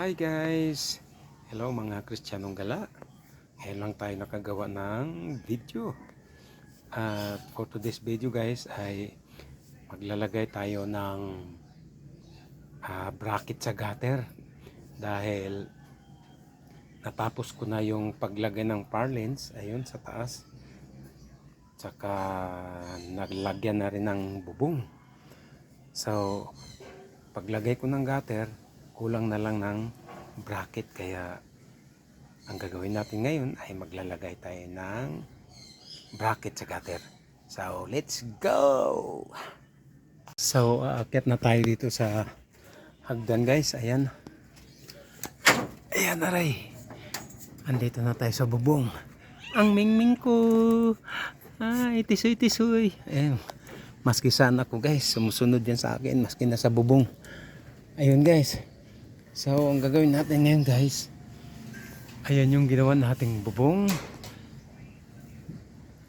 Hi guys! Hello mga Kristiyanong gala. Ngayon lang tayo nakagawa ng video. At for today's video guys ay maglalagay tayo ng ah, bracket sa gutter. Dahil natapos ko na yung paglagay ng parlance ayun sa taas. Tsaka naglagyan na rin ng bubong. So, paglagay ko ng gutter, kulang na lang ng bracket kaya ang gagawin natin ngayon ay maglalagay tayo ng bracket sa gutter. So, let's go! So, aakyat na tayo dito sa hagdan guys. Ayan. Ayan aray. Andito na tayo sa bubong. Ang mingming ko. Ay, tisoy tisoy. Ayan. Maski saan ako guys, sumusunod yan sa akin, maski nasa bubong. Ayun guys. So, ang gagawin natin ngayon guys, ayan yung ginawa nating bubong.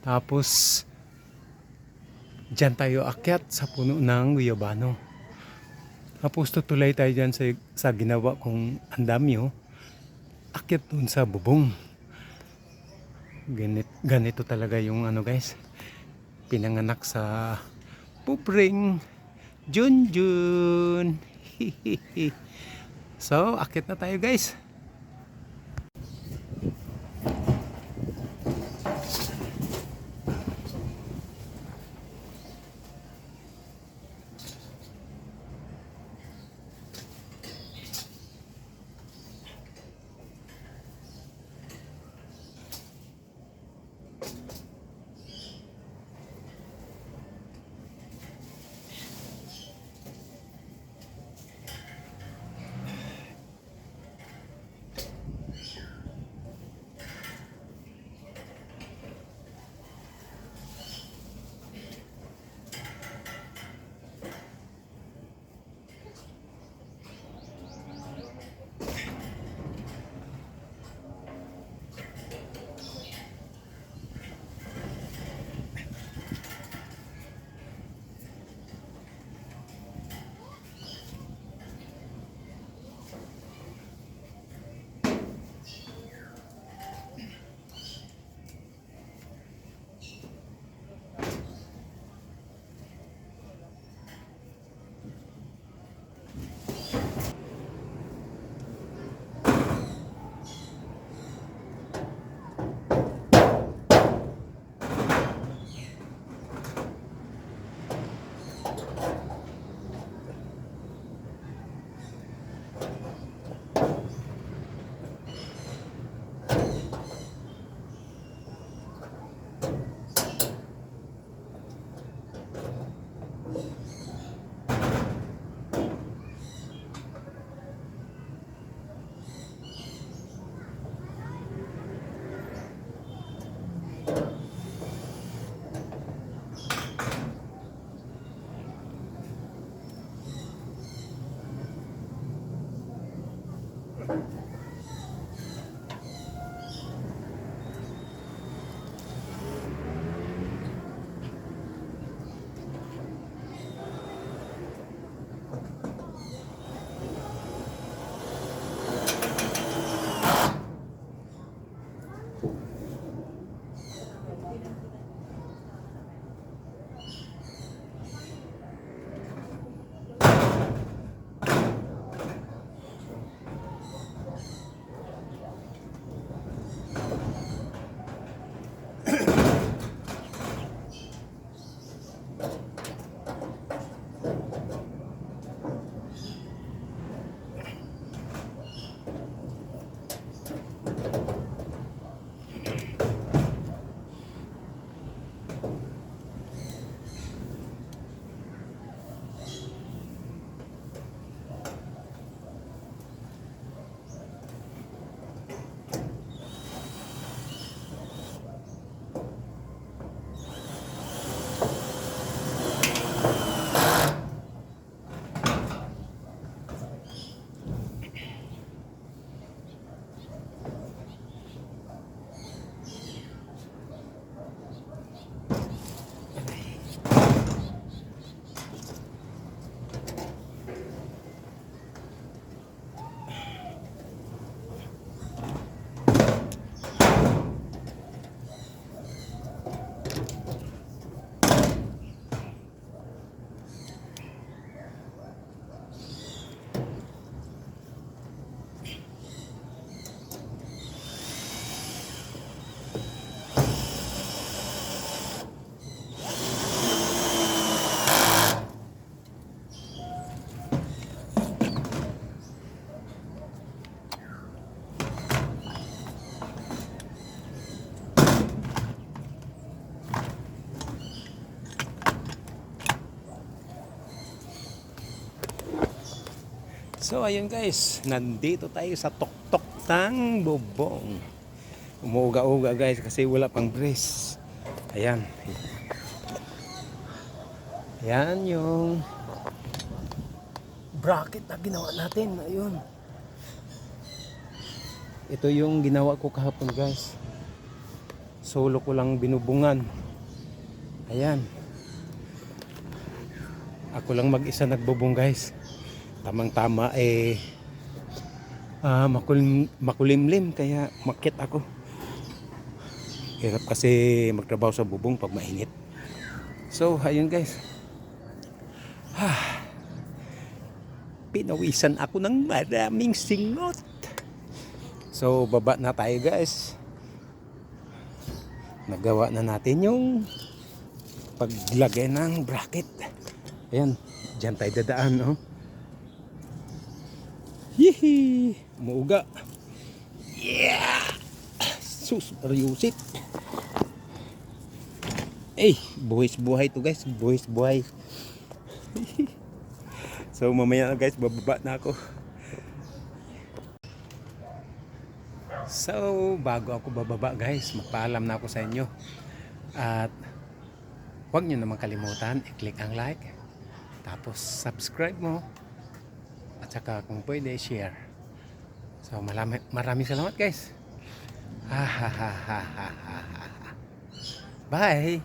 Tapos, dyan tayo akyat sa puno ng guyabano. Tapos tutulay tayo dyan sa, sa ginawa kong andamyo. Akyat dun sa bubong. Ganit, ganito talaga yung ano guys, pinanganak sa pupring Junjun. so, akit na tayo guys. So ayun guys, nandito tayo sa tuktok ng bubong. Umuuga-uga guys kasi wala pang brace. Ayan. Ayan yung bracket na ginawa natin. Ayun. Ito yung ginawa ko kahapon guys. Solo ko lang binubungan. Ayan. Ako lang mag-isa nagbubong guys. Tamang-tama eh ah, makulim, makulimlim kaya makit ako. Hirap kasi magtrabaho sa bubong pag mainit. So, ayun guys. Ah, pinawisan ako ng maraming singot. So, baba na tayo guys. Nagawa na natin yung paglagay ng bracket. Ayan, dyan tayo dadaan, no? Hihi! Muuga. Yeah! Sus, mariusip. Eh, buhis buhay to guys. Buhis buhay. so, mamaya na guys, bababa na ako. So, bago ako bababa guys, magpaalam na ako sa inyo. At huwag nyo naman kalimutan, i-click ang like. Tapos subscribe mo. At saka kung pwede, share. So, marami, maraming salamat guys. Ha ha ha ha ha. Bye!